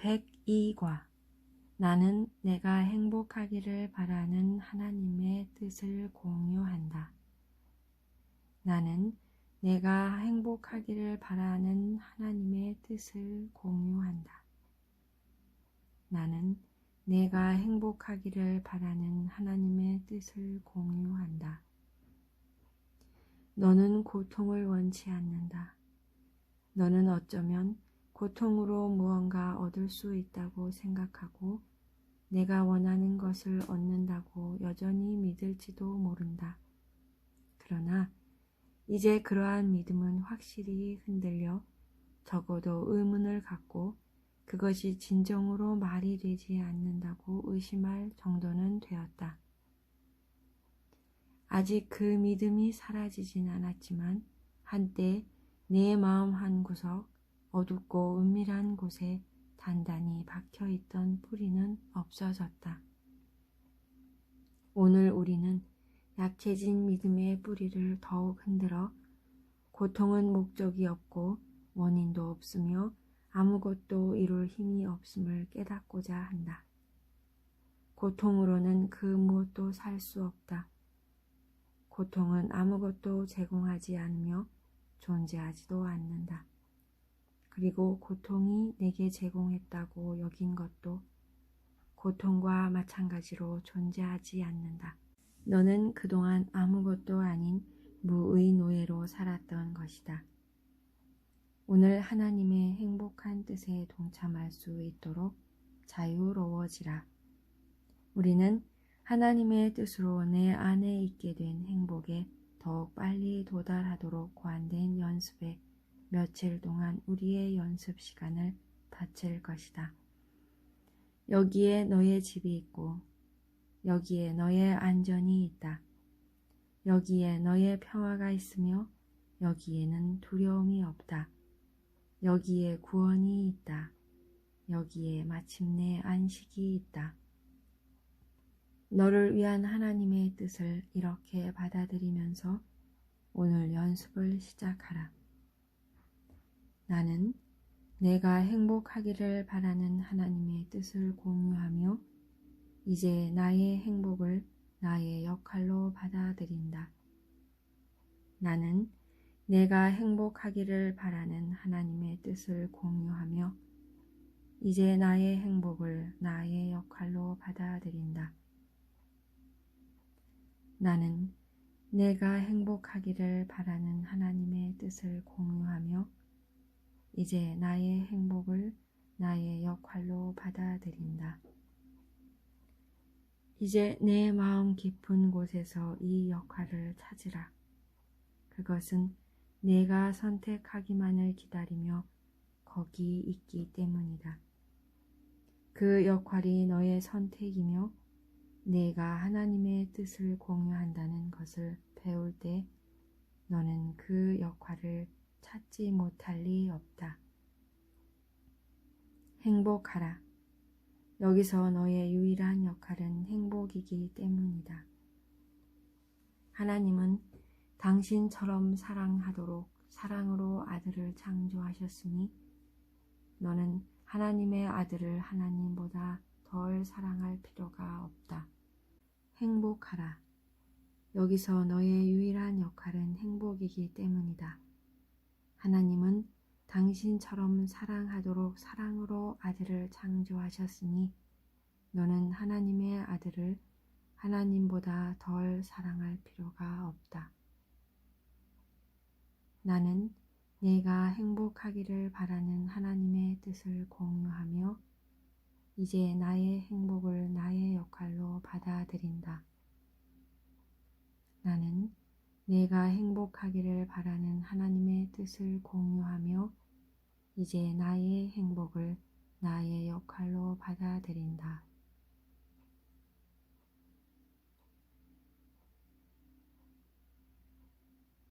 102과 나는 내가 행복하기를 바라는 하나님의 뜻을 공유한다. 나는 내가 행복하기를 바라는 하나님의 뜻을 공유한다. 나는 내가 행복하기를 바라는 하나님의 뜻을 공유한다. 너는 고통을 원치 않는다. 너는 어쩌면 고통으로 무언가 얻을 수 있다고 생각하고 내가 원하는 것을 얻는다고 여전히 믿을지도 모른다. 그러나 이제 그러한 믿음은 확실히 흔들려 적어도 의문을 갖고 그것이 진정으로 말이 되지 않는다고 의심할 정도는 되었다. 아직 그 믿음이 사라지진 않았지만 한때 내 마음 한 구석 어둡고 은밀한 곳에 단단히 박혀 있던 뿌리는 없어졌다. 오늘 우리는 약해진 믿음의 뿌리를 더욱 흔들어 고통은 목적이 없고 원인도 없으며 아무것도 이룰 힘이 없음을 깨닫고자 한다. 고통으로는 그 무엇도 살 수 없다. 고통은 아무것도 제공하지 않으며 존재하지도 않는다. 그리고 고통이 내게 제공했다고 여긴 것도 고통과 마찬가지로 존재하지 않는다. 너는 그동안 아무것도 아닌 무의 노예로 살았던 것이다. 오늘 하나님의 행복한 뜻에 동참할 수 있도록 자유로워지라. 우리는 하나님의 뜻으로 내 안에 있게 된 행복에 더욱 빨리 도달하도록 고안된 연습에 며칠 동안 우리의 연습 시간을 바칠 것이다. 여기에 너의 집이 있고 여기에 너의 안전이 있다. 여기에 너의 평화가 있으며 여기에는 두려움이 없다. 여기에 구원이 있다. 여기에 마침내 안식이 있다. 너를 위한 하나님의 뜻을 이렇게 받아들이면서 오늘 연습을 시작하라. 나는 내가 행복하기를 바라는 하나님의 뜻을 공유하며 이제 나의 행복을 나의 역할로 받아들인다. 나는 내가 행복하기를 바라는 하나님의 뜻을 공유하며 이제 나의 행복을 나의 역할로 받아들인다. 나는 내가 행복하기를 바라는 하나님의 뜻을 공유하며 이제 나의 행복을 나의 역할로 받아들인다. 이제 내 마음 깊은 곳에서 이 역할을 찾으라. 그것은 내가 선택하기만을 기다리며 거기 있기 때문이다. 그 역할이 너의 선택이며 내가 하나님의 뜻을 공유한다는 것을 배울 때 너는 그 역할을 찾지 못할 리 없다. 행복하라. 여기서 너의 유일한 역할은 행복이기 때문이다. 하나님은 당신처럼 사랑하도록 사랑으로 아들을 창조하셨으니 너는 하나님의 아들을 하나님보다 덜 사랑할 필요가 없다. 행복하라. 여기서 너의 유일한 역할은 행복이기 때문이다. 하나님은 당신처럼 사랑하도록 사랑으로 아들을 창조하셨으니 너는 하나님의 아들을 하나님보다 덜 사랑할 필요가 없다. 나는 내가 행복하기를 바라는 하나님의 뜻을 공유하며 이제 나의 행복을 나의 역할로 받아들인다. 나는 내가 행복하기를 바라는 하나님의 뜻을 공유하며 이제 나의 행복을 나의 역할로 받아들인다.